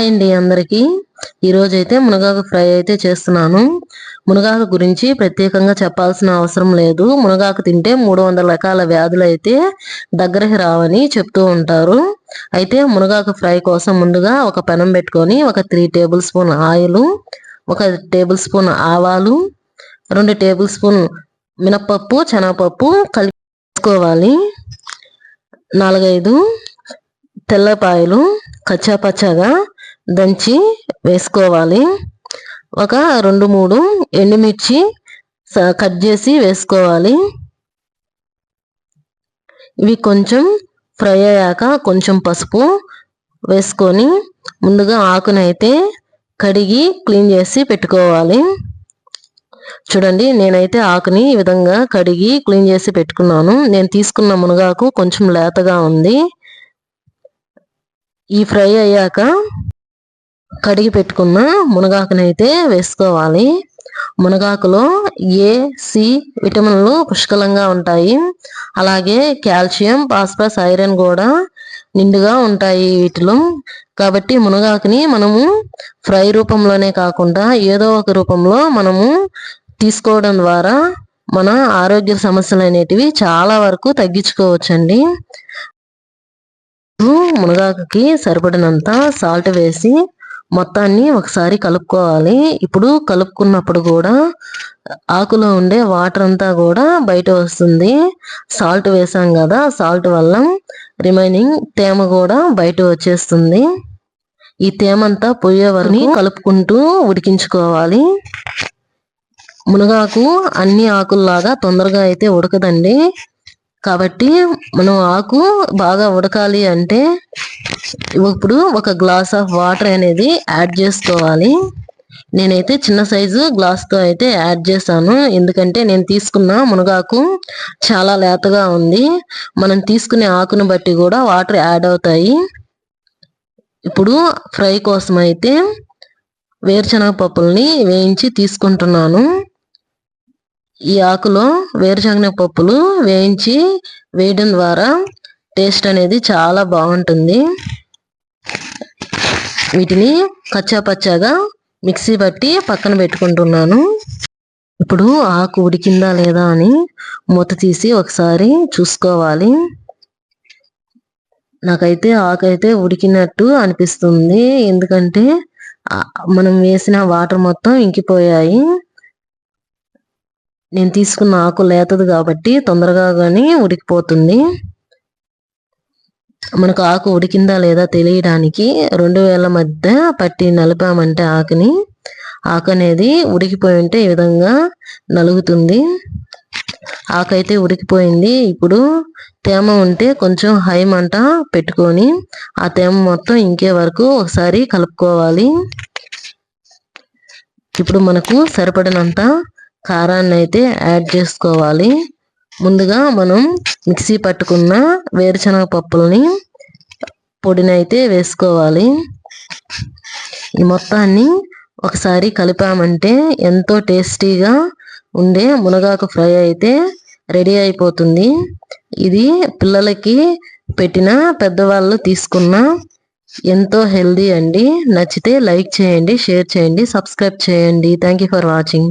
అండి అందరికి. ఈరోజు అయితే మునగాకు ఫ్రై అయితే చేస్తున్నాను. మునగాకు గురించి ప్రత్యేకంగా చెప్పాల్సిన అవసరం లేదు. మునగాకు తింటే మూడు వందల రకాల వ్యాధులు అయితే దగ్గరికి రావని చెప్తూ ఉంటారు. అయితే మునగాకు ఫ్రై కోసం ముందుగా ఒక పెనం పెట్టుకొని ఒక త్రీ టేబుల్ స్పూన్ ఆయిల్ ఒక టేబుల్ స్పూన్ ఆవాలు రెండు టేబుల్ స్పూన్ మినపప్పు శనగపప్పు కలుపుకోవాలి నాలుగైదు తెల్లపాయలు కచ్చాపచ్చాగా దంచి వేసుకోవాలి. ఒక రెండు మూడు ఎండుమిర్చి కట్ చేసి వేసుకోవాలి. ఇవి కొంచెం ఫ్రై అయ్యాక కొంచెం పసుపు వేసుకొని ముందుగా ఆకునైతే కడిగి క్లీన్ చేసి పెట్టుకోవాలి. చూడండి నేనైతే ఆకుని ఈ విధంగా కడిగి క్లీన్ చేసి పెట్టుకున్నాను. నేను తీసుకున్న మునగాకు కొంచెం లేతగా ఉంది. ఈ ఫ్రై అయ్యాక కడిగి పెట్టుకున్న మునగాకునైతే వేసుకోవాలి. మునగాకులో ఏ సి విటమిన్లు పుష్కలంగా ఉంటాయి. అలాగే కాల్షియం ఫాస్ఫరస్ ఐరన్ కూడా నిండుగా ఉంటాయి వీటిలో. కాబట్టి మునగాకుని మనము ఫ్రై రూపంలోనే కాకుండా ఏదో ఒక రూపంలో మనము తీసుకోవడం ద్వారా మన ఆరోగ్య సమస్యలు అనేటివి చాలా వరకు తగ్గించుకోవచ్చండి. మునగాకుకి సరిపడినంత సాల్ట్ వేసి మొత్తాన్ని ఒకసారి కలుపుకోవాలి. ఇప్పుడు కలుపుకున్నప్పుడు కూడా ఆకులో ఉండే వాటర్ అంతా కూడా బయట వస్తుంది. సాల్ట్ వేసాం కదా సాల్ట్ వల్ల రిమైనింగ్ తేమ కూడా బయట వచ్చేస్తుంది. ఈ తేమంతా పోయే వరకు కలుపుకుంటూ ఉడికించుకోవాలి. మునగాకు అన్ని ఆకుల్లాగా తొందరగా అయితే ఉడకదండి. కాబట్టి మనం ఆకు బాగా ఉడకాలి అంటే ఇప్పుడు ఒక గ్లాస్ ఆఫ్ వాటర్ అనేది యాడ్ చేసుకోవాలి. నేనైతే చిన్న సైజు గ్లాస్తో అయితే యాడ్ చేశాను. ఎందుకంటే నేను తీసుకున్న మునగాకు చాలా లేతగా ఉంది. మనం తీసుకునే ఆకును బట్టి కూడా వాటర్ యాడ్ అవుతాయి. ఇప్పుడు ఫ్రై కోసం అయితే వేరుశనగ పప్పుల్ని వేయించి తీసుకుంటున్నాను. ఈ ఆకులో వేరుశనగ పప్పులు వేయించి వేయడం ద్వారా టేస్ట్ అనేది చాలా బాగుంటుంది. వీటిని కచ్చా పచ్చాగా మిక్సీ బట్టి పక్కన పెట్టుకుంటున్నాను. ఇప్పుడు ఆకు ఉడికిందా లేదా అని మూత తీసి ఒకసారి చూసుకోవాలి. నాకైతే ఆకు అయితే ఉడికినట్టు అనిపిస్తుంది. ఎందుకంటే మనం వేసిన వాటర్ మొత్తం ఇంకిపోయాయి. నేను తీసుకున్న ఆకు లేతది కాబట్టి తొందరగా కానీ ఉడికిపోతుంది. మనకు ఆకు ఉడికిందా లేదా తెలియడానికి రెండు వేల మధ్య పట్టి నలిపామంటే ఆకుని. ఆకు అనేది ఉడికిపోయి ఉంటే ఈ విధంగా నలుగుతుంది. ఆకు అయితే ఉడికిపోయింది. ఇప్పుడు తేమ ఉంటే కొంచెం హై మంట పెట్టుకొని ఆ తేమ మొత్తం ఇంకే వరకు ఒకసారి కలుపుకోవాలి. ఇప్పుడు మనకు సరిపడినంత కారాన్ని అయితే యాడ్ చేసుకోవాలి. ముందుగా మనం మిక్సీ పట్టుకున్న వేరుశనగ పప్పుల్ని పొడిని అయితే వేసుకోవాలి. ఈ మొత్తాన్ని ఒకసారి కలిపామంటే ఎంతో టేస్టీగా ఉండే మునగాకు ఫ్రై అయితే రెడీ అయిపోతుంది. ఇది పిల్లలకి పెట్టిన పెద్దవాళ్ళు తీసుకున్న ఎంతో హెల్దీ అండి. నచ్చితే లైక్ చేయండి షేర్ చేయండి సబ్స్క్రైబ్ చేయండి. Thank for watching.